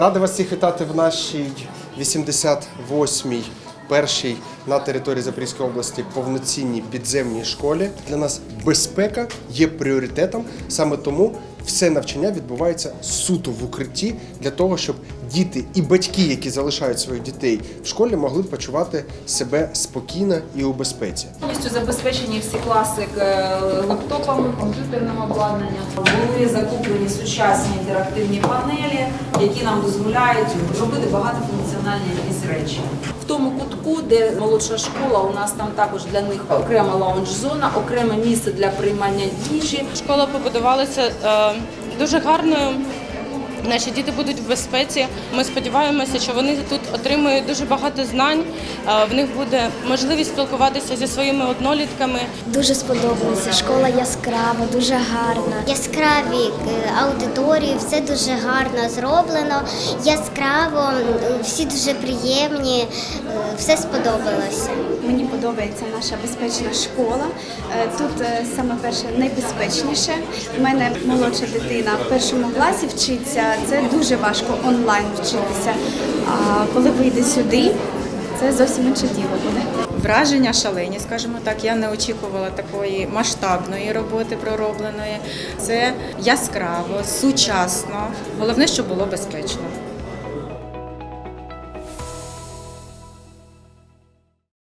Радий вас всіх вітати в нашій 88-й першій на території Запорізької області повноцінній підземній школі. Для нас безпека є пріоритетом. Саме тому все навчання відбувається суто в укритті для того, щоб діти і батьки, які залишають своїх дітей в школі, могли почувати себе спокійно і у безпеці. Повністю забезпечені всі класи е, лаптопами, комп'ютерним обладнанням. Були закуплені сучасні інтерактивні панелі, які нам дозволяють робити багатофункціональні якісь речі. В тому кутку, де молодша школа, у нас там також для них окрема лаунж-зона, окреме місце для приймання їжі. Школа побудувалася е, дуже гарною. Наші діти будуть в безпеці. Ми сподіваємося, що вони тут отримують дуже багато знань. е, В них буде можливість спілкуватися зі своїми однолітками. Дуже сподобалося. Школа яскрава, дуже гарна. Яскраві е, аудиторії, все дуже гарно зроблено, яскраво, всі дуже приємні, е, все сподобалося. Мені подобається наша безпечна школа. Тут саме перше найбезпечніше. У мене молодша дитина в першому класі вчиться. Це дуже важко онлайн вчитися. А коли вийде сюди, це зовсім інше діло буде. Враження шалені, скажімо так. Я не очікувала такої масштабної роботи проробленої. Це яскраво, сучасно. Головне, щоб було безпечно.